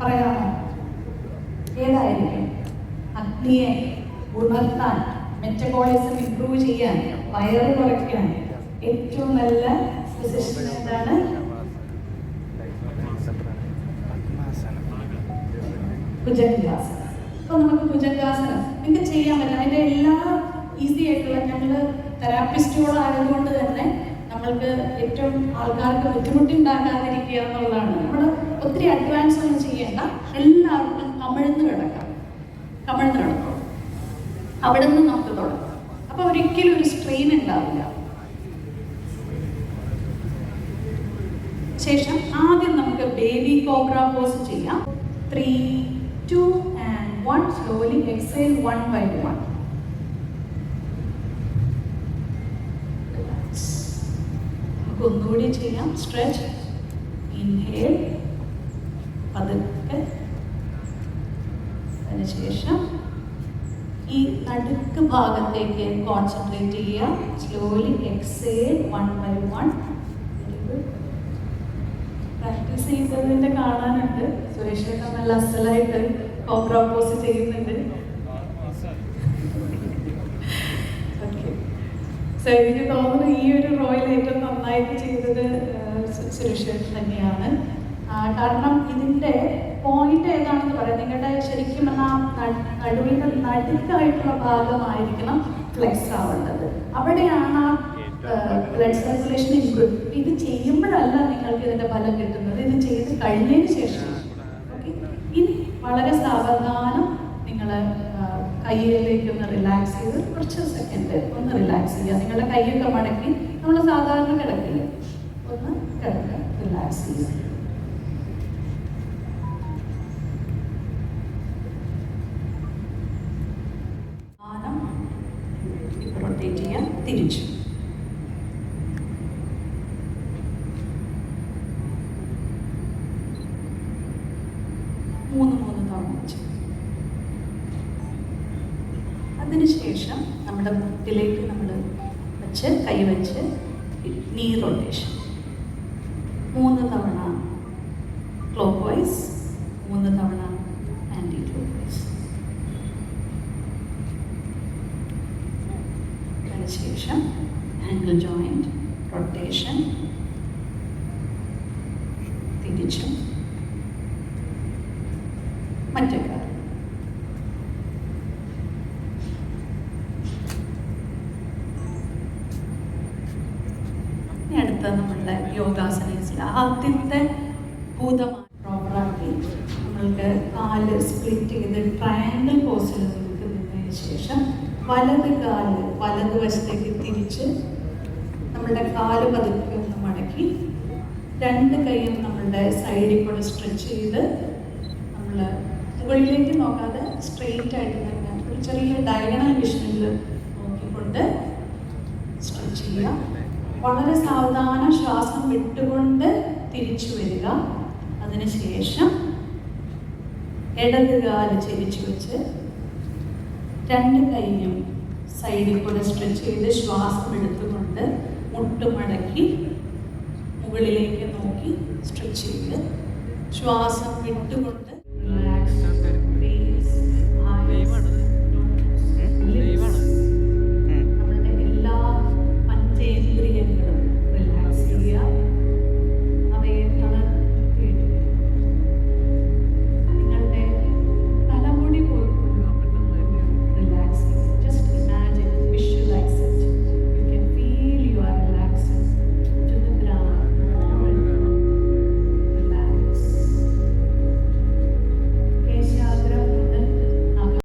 പറയാമോ? ഏതായിരിക്കും അഗ്നിയെ ഉണർത്താൻ മെറ്റബോളിസം ഇംപ്രൂവ് ചെയ്യാൻ വയറ് കുറയ്ക്കാൻ ഏറ്റവും നല്ല പൊസിഷൻ എന്താണ് ഭുജംഗാസനം. അപ്പൊ നമുക്ക് ഭുജംഗാസനം. നിങ്ങൾക്ക് ചെയ്യാൻ പറ്റും. അതിന്റെ എല്ലാ ഈസി ആയിട്ടുള്ള ഞങ്ങൾ തെറാപ്പിസ്റ്റുകളായതുകൊണ്ട് തന്നെ നമ്മൾക്ക് ഏറ്റവും ആൾക്കാർക്ക് ബുദ്ധിമുട്ടുണ്ടാകാതിരിക്കുക എന്നുള്ളതാണ്. നമ്മൾ ഒത്തിരി അഡ്വാൻസ് ഒന്നും ചെയ്യേണ്ട. എല്ലാവർക്കും കമിഴ്ന്ന് കിടക്കാം. കമിഴ്ന്ന് കിടക്കും. അവിടെ നിന്ന് നമുക്ക് തുടങ്ങാം. അപ്പൊ ഒരിക്കലും ഒരു സ്ട്രെയിൻ ഉണ്ടാവില്ല. ശേഷം ആദ്യം നമുക്ക് ബേബി കോബ്ര പോസ് ചെയ്യാം. Three two and one slowly exhale one by one നമുക്ക് ഒന്നുകൂടി ചെയ്യാം. സ്ട്രെച്ച് ഇൻഹേൽ പതുക്കെ. അതിനുശേഷം ഈ നടുക്ക് ഭാഗത്തേക്ക് കോൺസെൻട്രേറ്റ് ചെയ്യാം slowly exhale one by one practice ചെയ്യുന്നതിന്റെ കാണാനുണ്ട്. സുരേഷ് നല്ല അസലായിട്ട് കോപ്രോപ്പോസ് ചെയ്യുന്നുണ്ട് ഓക്കെ എനിക്ക് തോന്നുന്നു. ഈ ഒരു റോയിൽ ഏറ്റവും നന്നായിട്ട് ചെയ്തത് സുരേഷ് തന്നെയാണ്. കാരണം ഇതിന്റെ പോയിന്റ് ഏതാണെന്ന് പറയാം. നിങ്ങളുടെ ശരിക്കും എന്നാ നടുവിന്റെ നടുക്കായിട്ടുള്ള ഭാഗമായിരിക്കണം ഫ്ലെക്സ് ആവേണ്ടത്. അവിടെയാണ് ആ ബ്ലഡ് സർക്കുലേഷൻ ഇൻക്ലൂഡ് ഇത് ചെയ്യുമ്പോഴല്ല നിങ്ങൾക്ക് ഇതിന്റെ ഫലം കിട്ടുന്നത്. ഇത് ചെയ്ത് കഴിഞ്ഞതിന് ശേഷം. ഓക്കെ? ഇനി വളരെ സാവധാനം നിങ്ങൾ കയ്യിലേക്ക് ഒന്ന് റിലാക്സ് ചെയ്ത് കുറച്ച് സെക്കൻഡ് ഒന്ന് റിലാക്സ് ചെയ്യുക. നിങ്ങളുടെ കൈയൊക്കെ മടക്കി നമ്മൾ സാധാരണ കിടക്കില്ല? ഒന്ന് കിടക്കുക റിലാക്സ് ചെയ്യുക. റൊട്ടേറ്റ് തിരിച്ചു മൂന്ന് മൂന്ന് തവണ വെച്ച് അതിനുശേഷം നമ്മുടെ മുട്ടിലേക്ക് നമ്മൾ വെച്ച് കൈ വെച്ച് നീ റൊട്ടേഷൻ മൂന്ന് തവണ ക്ലോക്ക് വൈസ് മൂന്ന് തവണ ആന്റി ക്ലോക്ക് വൈസ് അതിനുശേഷം ആംഗിൾ ജോയിന്റ് റൊട്ടേഷൻ തിരിച്ചും മറ്റേ കാലം അടുത്ത നമ്മളുടെ യോഗാസനീസിൽ ആദ്യത്തെ ഭൂതമായ പ്രോപ്പറാക്കി നമ്മൾക്ക് കാൽ സ്പ്ലിറ്റ് ചെയ്ത് ട്രയാങ്കിൾ പോസിൽ നിൽക്കുന്നതിന് ശേഷം വലത് കാൽ വലത് വശത്തേക്ക് തിരിച്ച് നമ്മളുടെ കാൽ പതുക്കെ ഒന്ന് മടക്കി രണ്ട് കൈയും നമ്മളുടെ സൈഡിൽ കൂടെ സ്ട്രെച്ച് ചെയ്ത് നമ്മൾ മുകളിലേക്ക് നോക്കാതെ സ്ട്രെയിറ്റ് ആയിട്ട് തന്നെ ഒരു ചെറിയ ഡയഗണൽ വിഷനിൽ നോക്കിക്കൊണ്ട് സ്ട്രെച്ച് ചെയ്യുക. വളരെ സാവധാനം ശ്വാസം വിട്ടുകൊണ്ട് തിരിച്ചു വരിക. അതിനുശേഷം ഇടത് കാൽ ചെരിച്ചു വെച്ച് രണ്ട് കൈയും സൈഡിൽ കൂടെ സ്ട്രെച്ച് ചെയ്ത് ശ്വാസം എടുത്തുകൊണ്ട് മുട്ടുമടക്കി മുകളിലേക്ക് നോക്കി സ്ട്രെച്ച് ചെയ്ത് ശ്വാസം വിട്ടുകൊണ്ട്